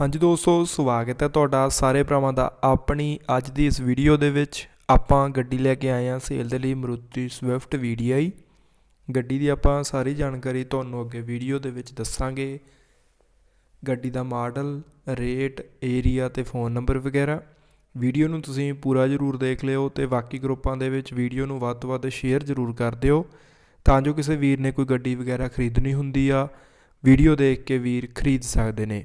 ਹਾਂਜੀ ਦੋਸਤੋ, ਸਵਾਗਤ ਹੈ ਤੁਹਾਡਾ ਸਾਰੇ ਭਰਾਵਾਂ ਦਾ ਆਪਣੀ ਅੱਜ ਦੀ ਇਸ ਵੀਡੀਓ ਦੇ ਵਿੱਚ। ਆਪਾਂ ਗੱਡੀ ਲੈ ਕੇ ਆਏ ਹਾਂ ਸੇਲ ਦੇ ਲਈ ਮਰੂਤੀ ਸਵਿਫਟ VDI ਗੱਡੀ ਦੀ ਆਪਾਂ ਸਾਰੀ ਜਾਣਕਾਰੀ ਤੁਹਾਨੂੰ ਅੱਗੇ ਵੀਡੀਓ ਦੇ ਵਿੱਚ ਦੱਸਾਂਗੇ। ਗੱਡੀ ਦਾ ਮਾਡਲ, ਰੇਟ ਏਰੀਆ ਤੇ ਫੋਨ ਨੰਬਰ ਵਗੈਰਾ। ਵੀਡੀਓ ਨੂੰ ਤੁਸੀਂ ਪੂਰਾ ਜ਼ਰੂਰ ਦੇਖ ਲਿਓ ਤੇ ਬਾਕੀ ਗਰੁੱਪਾਂ ਦੇ ਵਿੱਚ ਵੀਡੀਓ ਨੂੰ ਵੱਧ ਤੋਂ ਵੱਧ ਸ਼ੇਅਰ ਜ਼ਰੂਰ ਕਰ ਦਿਓ। ਤਾਂ ਜੋ ਕਿਸੇ ਵੀਰ ਨੇ ਕੋਈ ਗੱਡੀ ਵਗੈਰਾ ਖਰੀਦਣੀ ਹੁੰਦੀ ਆ ਵੀਡੀਓ ਦੇਖ ਕੇ ਵੀਰ ਖਰੀਦ ਸਕਦੇ ਨੇ।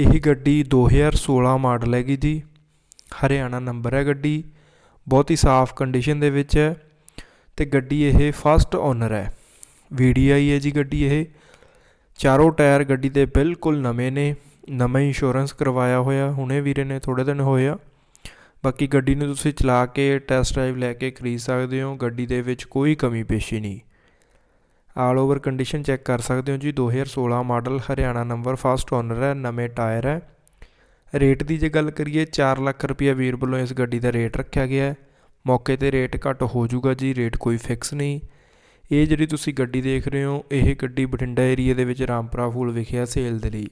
ਇਹ ਗੱਡੀ 2016 ਮਾਡਲ ਹੈਗੀ ਜੀ। ਹਰਿਆਣਾ ਨੰਬਰ ਹੈ ਗੱਡੀ। ਬਹੁਤ ਹੀ ਸਾਫ਼ ਕੰਡੀਸ਼ਨ ਦੇ ਵਿੱਚ ਹੈ ਤੇ ਗੱਡੀ ਇਹ ਫਸਟ ਓਨਰ ਹੈ। VDI ਹੈ ਜੀ ਗੱਡੀ ਇਹ। ਚਾਰੋਂ ਟਾਇਰ ਗੱਡੀ ਦੇ ਬਿਲਕੁਲ ਨਵੇਂ ਨੇ। ਨਵਾਂ ਇੰਸ਼ੋਰੈਂਸ ਕਰਵਾਇਆ ਹੋਇਆ। ਹੁਣੇ ਵੀਰੇ ਨੇ ਥੋੜੇ ਦਿਨ ਹੋਏ ਆ। ਬਾਕੀ ਗੱਡੀ ਨੂੰ ਤੁਸੀਂ ਚਲਾ ਕੇ ਟੈਸਟ ਡਰਾਈਵ ਲੈ ਕੇ ਖਰੀਦ ਸਕਦੇ ਹੋ। ਗੱਡੀ ਦੇ ਵਿੱਚ ਕੋਈ ਕਮੀ ਪੇਸ਼ੀ ਨਹੀਂ। ਆਲ ਓਵਰ ਕੰਡੀਸ਼ਨ ਚੈੱਕ ਕਰ ਸਕਦੇ ਹੋ ਜੀ। 2016 model Haryana number first owner ਹੈ, ਨਵੇਂ ਟਾਇਰ ਹੈ। ਰੇਟ ਦੀ ਜੇ ਗੱਲ ਕਰੀਏ 4 ਲੱਖ ਰੁਪਏ ਵੀਰ ਵੱਲੋਂ ਇਸ ਗੱਡੀ ਦਾ ਰੇਟ ਰੱਖਿਆ ਗਿਆ ਹੈ। ਮੌਕੇ ਤੇ ਰੇਟ ਘੱਟ ਹੋ ਜਾਊਗਾ ਜੀ, ਰੇਟ ਕੋਈ ਫਿਕਸ ਨਹੀਂ। ਇਹ ਜਿਹੜੀ ਤੁਸੀਂ ਗੱਡੀ ਦੇਖ ਰਹੇ ਹੋ, ਇਹ ਗੱਡੀ ਬਠਿੰਡਾ ਏਰੀਆ ਦੇ ਵਿੱਚ ਰਾਮਪੁਰਾ ਫੂਲ ਵਿਖਿਆ ਸੇਲ ਦੇ ਲਈ।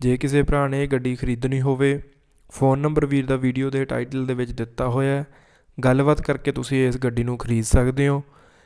ਜੇ ਕਿਸੇ ਭਰਾ ਨੇ ਇਹ ਗੱਡੀ ਖਰੀਦਣੀ ਹੋਵੇ, ਫੋਨ ਨੰਬਰ ਵੀਰ ਦਾ ਵੀਡੀਓ ਦੇ ਟਾਈਟਲ ਦੇ ਵਿੱਚ ਦਿੱਤਾ ਹੋਇਆ ਹੈ। ਗੱਲਬਾਤ ਕਰਕੇ ਤੁਸੀਂ ਇਸ ਗੱਡੀ ਨੂੰ ਖਰੀਦ ਸਕਦੇ ਹੋ।